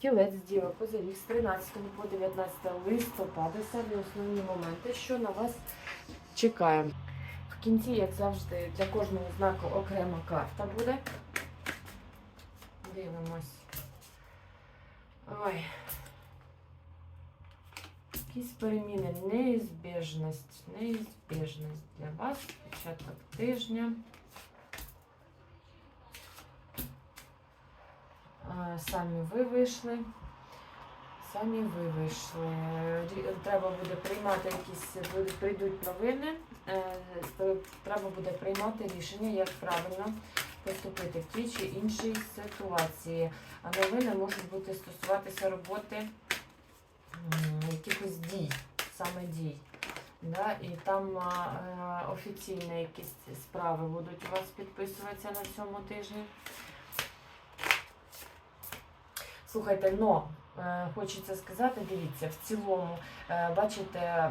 Тілець діва козиріг з 13 по 19 листопада. Самі основні моменти, що на вас чекає. В кінці, як завжди, для кожного знаку окрема карта буде. Дивимось. Ой. Якісь переміни, неізбіжність, неізбіжність для вас. Початок тижня. Самі ви вийшли. Самі ви вийшли. Треба буде приймати якісь, прийдуть новини. Е, Треба буде приймати рішення, як правильно поступити в тій чи іншій ситуації. А новини можуть бути стосуватися роботи якихось дій, саме дій. Да? І там е, офіційні якісь справи будуть у вас підписуватися на цьому тижні. Слухайте, но е, хочеться сказати, дивіться, в цілому, е, бачите,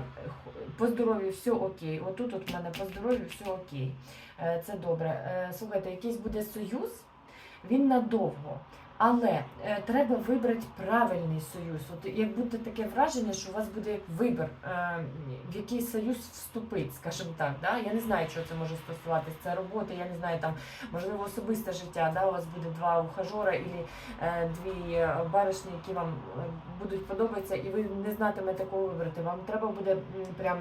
по здоров'ю все окей. Отут от в мене по здоров'ю все окей. Е, Це добре. Слухайте, якийсь буде союз, він надовго. Але е, треба вибрати правильний союз. От як буде таке враження, що у вас буде вибір, е, в який союз вступить, скажімо так. Да? Я не знаю, чого це може стосуватися. Це робота, я не знаю, там можливо особисте життя. Да? У вас буде два ухажора і е, дві баришні, які вам е, будуть подобатися, і ви не знатимете кого вибрати. Вам треба буде прям.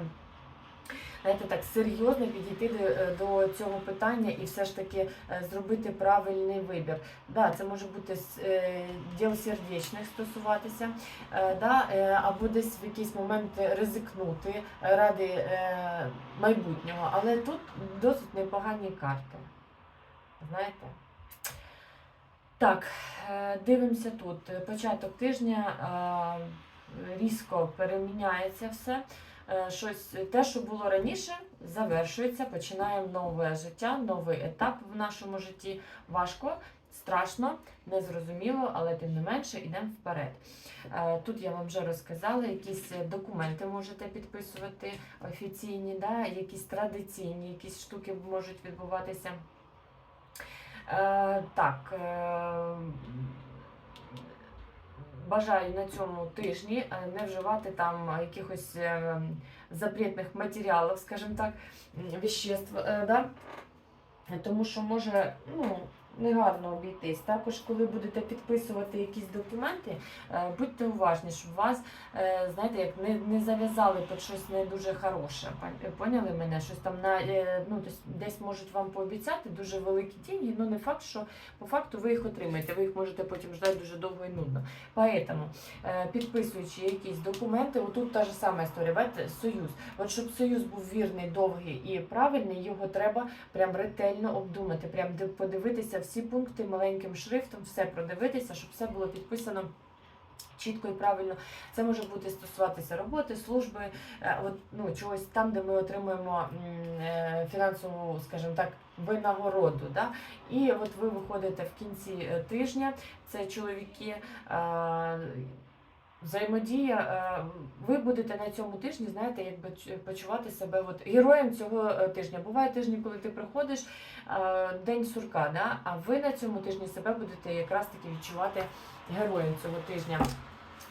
Знаєте, так серйозно підійти до, е, до цього питання і все ж таки е, зробити правильний вибір. Да, це може бути е, діл сердечних стосуватися, да, або десь в якийсь момент ризикнути ради майбутнього. Але тут досить непогані карти. Знаєте? Так, дивимося тут. Початок тижня різко переміняється все. Е, Щось те, що було раніше, завершується. Починаємо нове життя, новий етап в нашому житті. Важко, страшно, незрозуміло, але тим не менше йдемо вперед. Е, Тут я вам вже розказала, якісь документи можете підписувати офіційні, да, якісь традиційні, якісь штуки можуть відбуватися. Е, так. Бажаю на цьому тижні е, не вживати там якихось е, запретних матеріалів, скажімо так, віществ. е, да? тому що може ну, негарно обійтись. Також, коли будете підписувати якісь документи, е, будьте уважні, щоб вас, е, знаєте, як не, не зав'язали під щось не дуже хороше. Поняли мене? Щось там на е, ну, десь- можуть вам пообіцяти дуже великі деньги, але не факт, що по факту ви їх отримаєте. Ви їх можете потім ждати дуже довго і нудно. Поэтому, підписуючи якісь документи, отут та ж сама історія, бачите, союз. От щоб союз був вірний, довгий і правильний, його треба прям ретельно обдумати, прям подивитися всі пункти маленьким шрифтом, все продивитися, щоб все було підписано. Чітко і правильно це може бути стосуватися роботи, служби, е, от, ну, чогось там, де ми отримуємо е, фінансову, скажімо так, винагороду. Да? І от ви виходите в кінці е, тижня, це чоловіки. Взаємодія, е, ви будете на цьому тижні, знаєте, якби почувати себе от героєм цього е, тижня. Буває тижні, коли ти приходиш е, день сурка, да? а ви на цьому тижні себе будете якраз таки відчувати героєм цього тижня.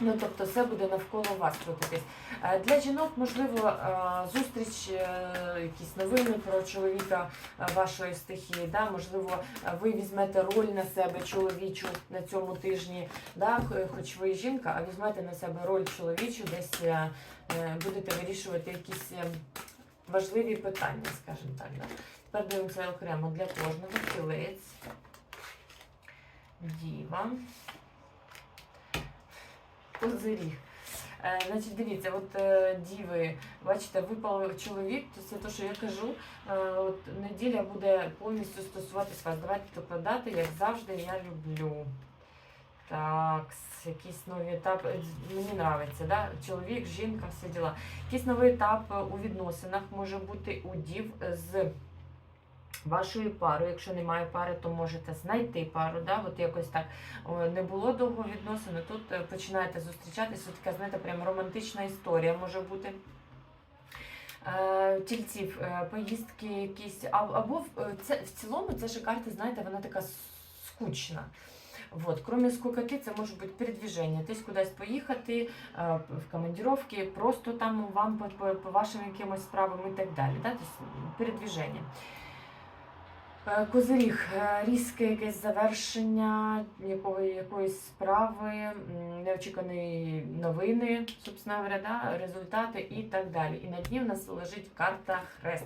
Ну, тобто все буде навколо вас крутитись. Е, Для жінок, можливо, е, зустріч, е, якісь новини про чоловіка вашої стихії. Да? Можливо, ви візьмете роль на себе чоловічу на цьому тижні, да? хоч ви жінка, а візьмете на себе роль чоловічу, десь будете вирішувати якісь важливі питання, скажімо так. Да? Тепер дивимося окремо для кожного тілець, діва. Козиріг. Е, значить, дивіться, от е, діви, бачите, випав чоловік, то це те, що я кажу. Е, от неділя буде повністю стосуватись вас. Давайте докладати, як завжди, я люблю. Так, якийсь новий етап. Е, Мені подобається, да? чоловік, жінка, всі діла. Якийсь новий етап е, у відносинах може бути у дів з вашою парою. Якщо немає пари, то можете знайти пару. Да? От якось так не було довго відносин, тут е, починаєте зустрічатися. Така, знаєте, прям романтична історія може бути. Е, Тільців, е, поїздки якісь, або в- це в цілому ця же карта, знаєте, вона така скучна. Вот. Кроме скукоти, це може бути передвіження. Десь кудись поїхати, в командировки, просто там вам по, по, вашим якимось справам і так далі. Да? Тобто передвіження. Е, Козиріг, е, різке якесь завершення якого, якоїсь справи, м, неочікувані новини, собственно говоря, да, результати і так далі. І на дні в нас лежить карта Хрест.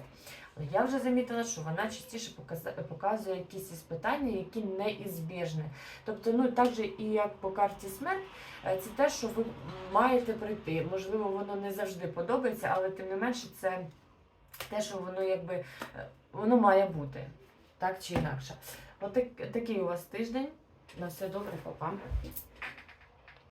Я вже замітила, що вона частіше показує якісь із питання, які неізбіжні. Тобто, ну так же і як по карті смерть, е, це те, що ви маєте прийти. Можливо, воно не завжди подобається, але тим не менше, це те, що воно якби воно має бути. Так чи інакше. От такий у вас тиждень. На все добре, папа.